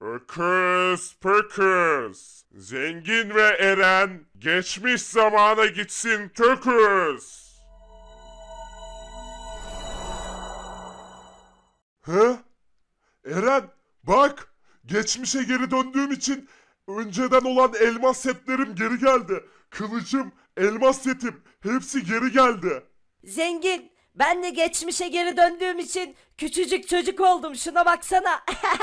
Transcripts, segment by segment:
Öküz pöküz. Zengin ve Eren geçmiş zamana gitsin töküz. He? Eren bak geçmişe geri döndüğüm için önceden olan elmas setlerim geri geldi. Kılıcım, elmas setim hepsi geri geldi. Zengin, ben de geçmişe geri döndüğüm için küçücük çocuk oldum. Şuna baksana.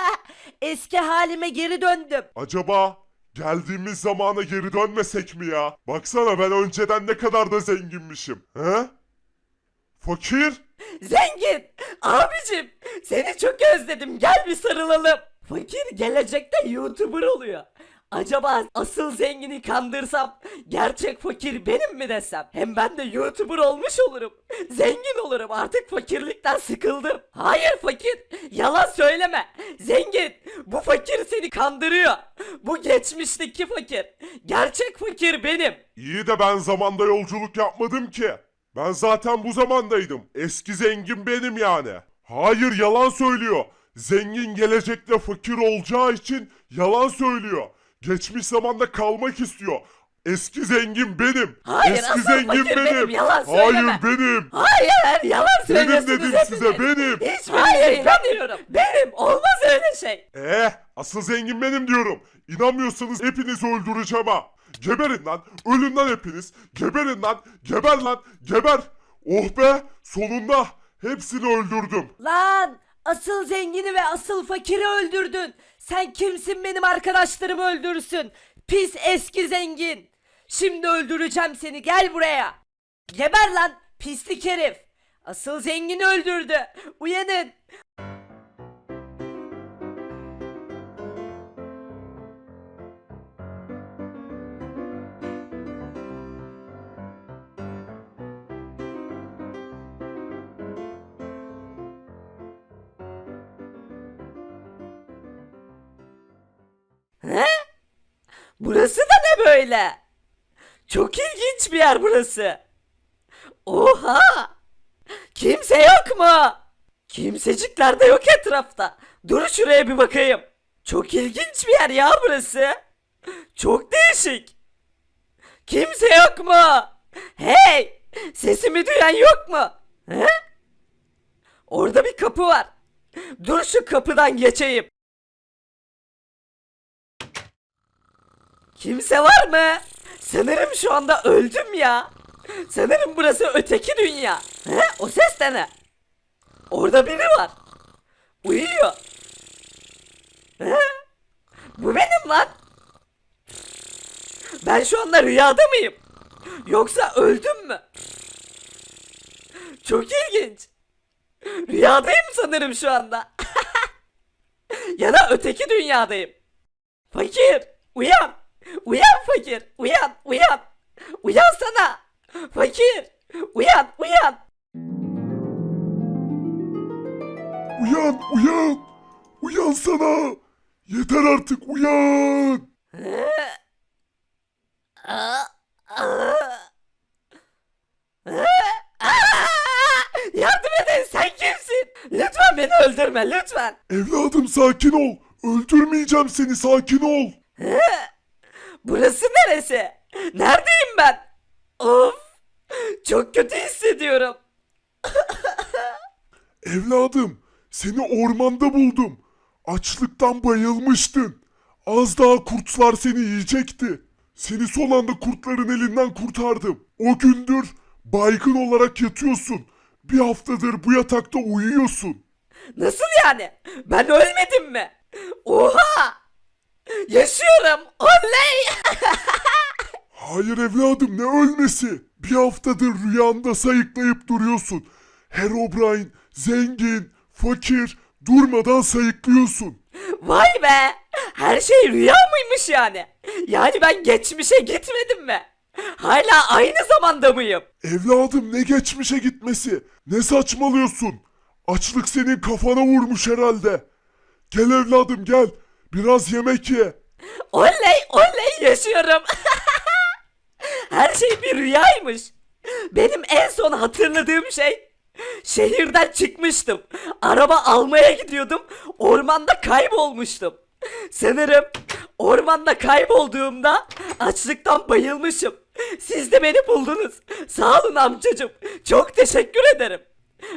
Eski halime geri döndüm. Acaba geldiğimiz zamana geri dönmesek mi ya? Baksana ben önceden ne kadar da zenginmişim. He? Fakir? Zengin, abicim seni çok özledim. Gel bir sarılalım. Fakir gelecekte YouTuber oluyor. Acaba asıl zengini kandırsam gerçek fakir benim mi desem? Hem ben de YouTuber olmuş olurum. Zengin olurum artık fakirlikten sıkıldım. Hayır fakir yalan söyleme. Zengin bu fakir seni kandırıyor. Bu geçmişteki fakir. Gerçek fakir benim. İyi de ben zamanda yolculuk yapmadım ki. Ben zaten bu zamandaydım. Eski zengin benim yani. Hayır yalan söylüyor. Zengin gelecekte fakir olacağı için yalan söylüyor. Geçmiş zamanda kalmak istiyor. Eski zengin benim. Hayır, Eski asıl zengin fakir benim. benim, yalan Hayır söyleme. benim. Hayır yalan Benim söylüyorsunuz dedim hepiniz. size benim. Hiç Hayır inanmıyorum. Benim olmaz öyle şey. Eh asıl zengin benim diyorum. İnanmıyorsanız hepinizi öldüreceğim ha. Geberin lan. Ölün lan hepiniz. Geberin lan. Geber lan. Geber. Oh be. Sonunda hepsini öldürdüm. Lan asıl zengini ve asıl fakiri öldürdün. Sen kimsin benim arkadaşlarımı öldürürsün? Pis eski zengin. Şimdi öldüreceğim seni gel buraya. Geber lan pislik herif. Asıl zengini öldürdü. Uyanın. Burası da ne böyle? Çok ilginç bir yer burası. Oha! Kimse yok mu? Kimsecikler de yok etrafta. Dur şuraya bir bakayım. Çok ilginç bir yer ya burası. Çok değişik. Kimse yok mu? Hey! Sesimi duyan yok mu? He? Orada bir kapı var. Dur şu kapıdan geçeyim. Kimse var mı? Sanırım şu anda öldüm ya. Sanırım burası öteki dünya. He? O ses de ne? Orada biri var. Uyuyor. He? Bu benim lan. Ben şu anda rüyada mıyım? Yoksa öldüm mü? Çok ilginç. Rüyadayım sanırım şu anda. ya da öteki dünyadayım. Fakir, uyan. Uyan fakir, uyan, uyan. Uyansana. Fakir, uyan, uyan. Uyan uyan. Uyansana. Yeter artık uyan. Yardım edin sen kimsin? Lütfen beni öldürme lütfen. Evladım sakin ol. Öldürmeyeceğim seni sakin ol. Burası neresi? Neredeyim ben? Of. Çok kötü hissediyorum. Evladım, seni ormanda buldum. Açlıktan bayılmıştın. Az daha kurtlar seni yiyecekti. Seni son anda kurtların elinden kurtardım. O gündür baygın olarak yatıyorsun. Bir haftadır bu yatakta uyuyorsun. Nasıl yani? Ben ölmedim mi? Oha! Yaşıyorum. Oley! Hayır evladım ne ölmesi? Bir haftadır rüyanda sayıklayıp duruyorsun. Herobrine, zengin, fakir durmadan sayıklıyorsun. Vay be! Her şey rüya mıymış yani? Yani ben geçmişe gitmedim mi? Hala aynı zamanda mıyım? Evladım ne geçmişe gitmesi? Ne saçmalıyorsun? Açlık senin kafana vurmuş herhalde. Gel evladım gel. Biraz yemek ye. Oley oley yaşıyorum. Her şey bir rüyaymış. Benim en son hatırladığım şey şehirden çıkmıştım. Araba almaya gidiyordum. Ormanda kaybolmuştum. Sanırım ormanda kaybolduğumda açlıktan bayılmışım. Siz de beni buldunuz. Sağ olun amcacım. Çok teşekkür ederim.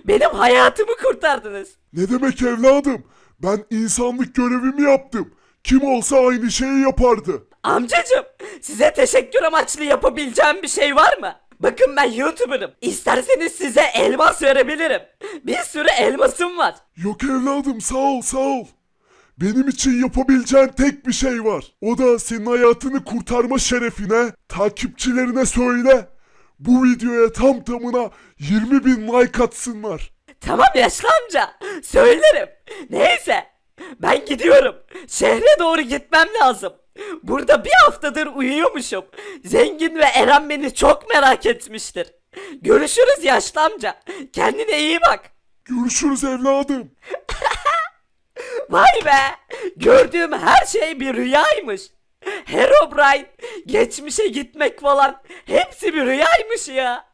Benim hayatımı kurtardınız. Ne demek evladım? Ben insanlık görevimi yaptım. Kim olsa aynı şeyi yapardı. Amcacım size teşekkür amaçlı yapabileceğim bir şey var mı? Bakın ben YouTuber'ım. İsterseniz size elmas verebilirim. Bir sürü elmasım var. Yok evladım sağ ol sağ ol. Benim için yapabileceğin tek bir şey var. O da senin hayatını kurtarma şerefine takipçilerine söyle. Bu videoya tam tamına 20 bin like atsınlar. Tamam yaşlı amca. Söylerim. Neyse. Ben gidiyorum. Şehre doğru gitmem lazım. Burada bir haftadır uyuyormuşum. Zengin ve Eren beni çok merak etmiştir. Görüşürüz yaşlı amca. Kendine iyi bak. Görüşürüz evladım. Vay be! Gördüğüm her şey bir rüyaymış. Herobrine, geçmişe gitmek falan hepsi bir rüyaymış ya.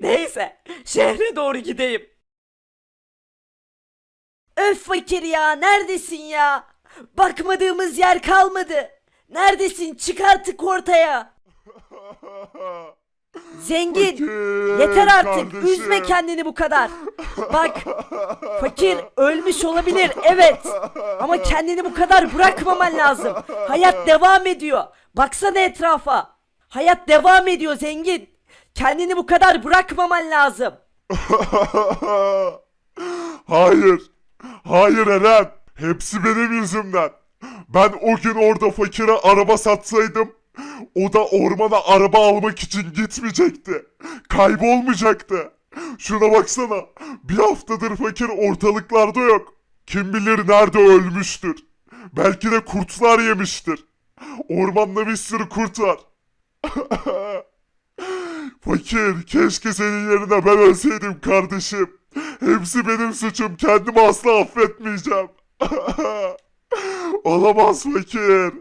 Neyse, şehre doğru gideyim. Öf fakir ya, neredesin ya? Bakmadığımız yer kalmadı. Neredesin? Çık artık ortaya. Zengin, Fakir yeter artık. kardeşim. Üzme kendini bu kadar. Bak, fakir ölmüş olabilir, evet. Ama kendini bu kadar bırakmaman lazım. Hayat devam ediyor. Baksana etrafa. Hayat devam ediyor zengin. Kendini bu kadar bırakmaman lazım. Hayır. Hayır Eren. Hepsi benim yüzümden. Ben o gün orada fakire araba satsaydım o da ormana araba almak için gitmeyecekti. Kaybolmayacaktı. Şuna baksana. Bir haftadır fakir ortalıklarda yok. Kim bilir nerede ölmüştür. Belki de kurtlar yemiştir. Ormanda bir sürü kurt var. Fakir, keşke senin yerine ben ölseydim kardeşim. Hepsi benim suçum. Kendimi asla affetmeyeceğim. Olamaz fakir.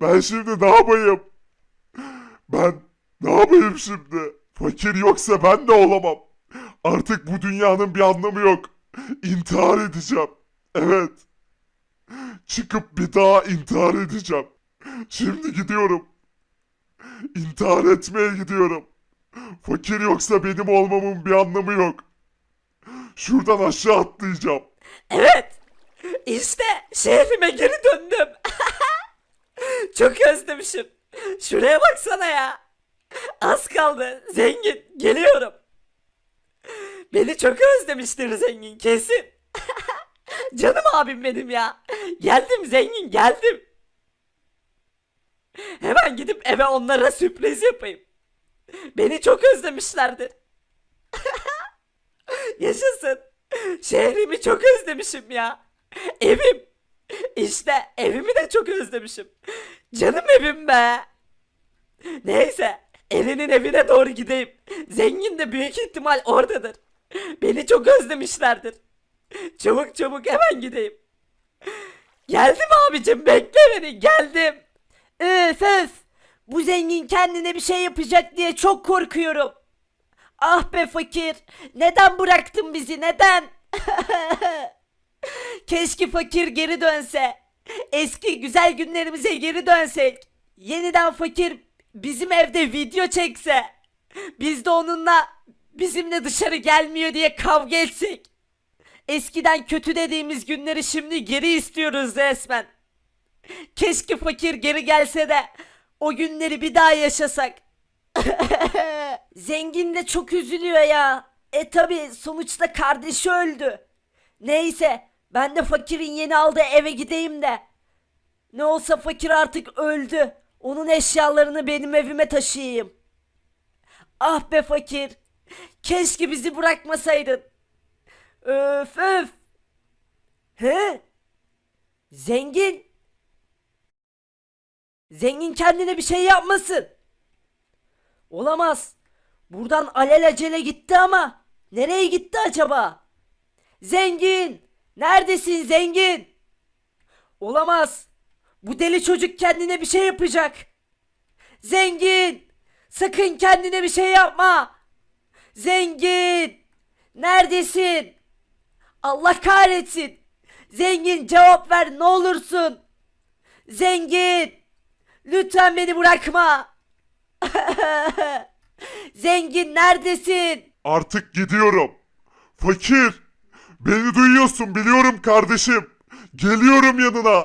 Ben şimdi ne yapayım? Ben ne yapayım şimdi? Fakir yoksa ben de olamam. Artık bu dünyanın bir anlamı yok. İntihar edeceğim. Evet. Çıkıp bir daha intihar edeceğim. Şimdi gidiyorum. İntihar etmeye gidiyorum. Fakir yoksa benim olmamın bir anlamı yok. Şuradan aşağı atlayacağım. Evet. İşte şehrime geri döndüm. Çok özlemişim. Şuraya baksana ya. Az kaldı. Zengin. Geliyorum. Beni çok özlemiştir zengin kesin. Canım abim benim ya. Geldim zengin geldim. Hemen gidip eve onlara sürpriz yapayım. Beni çok özlemişlerdir. Yaşasın. Şehrimi çok özlemişim ya. Evim. İşte evimi de çok özlemişim. Canım evim be. Neyse. Elinin evine doğru gideyim. Zengin de büyük ihtimal oradadır. Beni çok özlemişlerdir. Çabuk çabuk hemen gideyim. Geldim abicim bekle beni geldim. Öf öf. Bu zengin kendine bir şey yapacak diye çok korkuyorum. Ah be fakir. Neden bıraktın bizi neden? Keşke fakir geri dönse. Eski güzel günlerimize geri dönsek. Yeniden fakir bizim evde video çekse. Biz de onunla bizimle dışarı gelmiyor diye kavga etsek. Eskiden kötü dediğimiz günleri şimdi geri istiyoruz resmen. Keşke fakir geri gelse de o günleri bir daha yaşasak. Zengin de çok üzülüyor ya. E tabi sonuçta kardeşi öldü. Neyse ben de fakirin yeni aldığı eve gideyim de. Ne olsa fakir artık öldü. Onun eşyalarını benim evime taşıyayım. Ah be fakir. Keşke bizi bırakmasaydın. Öf öf. He? Zengin. Zengin kendine bir şey yapmasın. Olamaz. Buradan alelacele gitti ama. Nereye gitti acaba? Zengin! Neredesin zengin? Olamaz. Bu deli çocuk kendine bir şey yapacak. Zengin! Sakın kendine bir şey yapma. Zengin! Neredesin? Allah kahretsin. Zengin cevap ver ne olursun. Zengin! Lütfen beni bırakma. Zengin neredesin? Artık gidiyorum. Fakir. Beni duyuyorsun biliyorum kardeşim. Geliyorum yanına.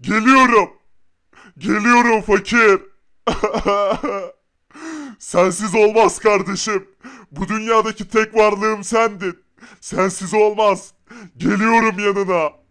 Geliyorum. Geliyorum fakir. Sensiz olmaz kardeşim. Bu dünyadaki tek varlığım sendin. Sensiz olmaz. Geliyorum yanına.